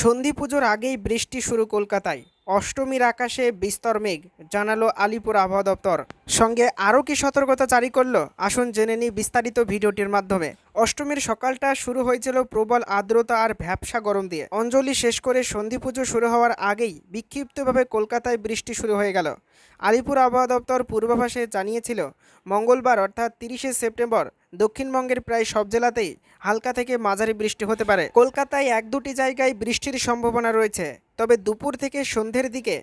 সন্ধি পুজোর আগেই বৃষ্টি শুরু কলকাতায়। অষ্টমীর আকাশে বিস্তর মেঘ জানালো আলিপুর আবহাওয়া দপ্তর। সঙ্গে আরও কি সতর্কতা জারি করল? আসুন জেনে নিই বিস্তারিত ভিডিওটির মাধ্যমে। অষ্টমীর সকালটা শুরু হয়েছিল প্রবল আর্দ্রতা আর ভ্যাবসা গরম দিয়ে। অঞ্জলি শেষ করে সন্ধি পুজো শুরু হওয়ার আগেই বিক্ষিপ্তভাবে কলকাতায় বৃষ্টি শুরু হয়ে গেল। আলিপুর আবহাওয়া দপ্তর পূর্বাভাসে জানিয়েছিল, মঙ্গলবার অর্থাৎ তিরিশে সেপ্টেম্বর দক্ষিণবঙ্গের প্রায় সব জেলাতেই হালকা থেকে মাঝারি বৃষ্টি হতে পারে। কলকাতায় এক দুটি জায়গায় বৃষ্টির সম্ভাবনা রয়েছে, তবে দুপুর থেকে সন্ধ্যের দিকে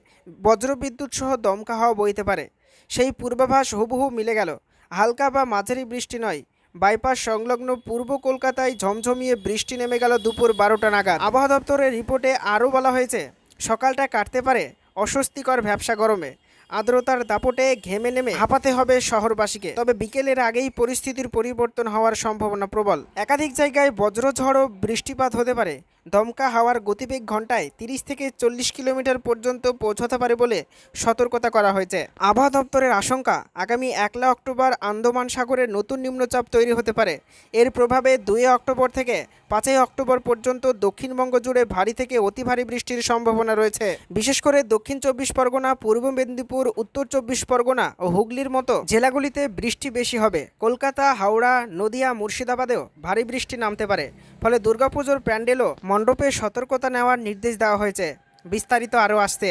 বজ্রবিদ্যুৎ সহ দমকা হাওয়া বইতে পারে। সেই পূর্বাভাস হুবহু মিলে গেল। হালকা বা মাঝারি বৃষ্টি নয়, বাইপাস সংলগ্ন পূর্ব কলকাতায় ঝমঝমিয়ে বৃষ্টি নেমে গেল দুপুর বারোটা নাগাদ। আবহাওয়া দপ্তরের রিপোর্টে আরও বলা হয়েছে, সকালটা কাটতে পারে অস্বস্তিকর ভ্যাবসা গরমে। আর্দ্রতার দাপটে ঘেমে নেমে হাঁপাতে হবে শহরবাসীকে। তবে বিকেলের আগেই পরিস্থিতির পরিবর্তন হওয়ার সম্ভাবনা প্রবল। একাধিক জায়গায় বজ্রঝড় বৃষ্টিপাত হতে পারে দমকা হাওয়ার গতিবেগ ঘন্টায় তিরিশ থেকে চল্লিশ কিলোমিটার পর্যন্ত পৌঁছতে পারে বলে সতর্কতা করা হয়েছে। আবহাওয়া দপ্তরের আশঙ্কা, আগামী একলা অক্টোবর আন্দামান সাগরে নতুন নিম্নচাপ তৈরি হতে পারে। এর প্রভাবে দুই অক্টোবর থেকে পাঁচই অক্টোবর পর্যন্ত দক্ষিণবঙ্গ জুড়ে ভারী থেকে অতি ভারী বৃষ্টির সম্ভাবনা রয়েছে। বিশেষ করে দক্ষিণ চব্বিশ পরগনা, পূর্ব মেদিনীপুর, উত্তর চব্বিশ পরগনা ও হুগলির মতো জেলাগুলিতে বৃষ্টি বেশি হবে। কলকাতা, হাওড়া, নদিয়া, মুর্শিদাবাদেও ভারী বৃষ্টি নামতে পারে। ফলে দুর্গাপুজোর প্যান্ডেলও মণ্ডপে সতর্কতা নেওয়ার নির্দেশ দেওয়া হয়েছে। বিস্তারিত আরও আসছে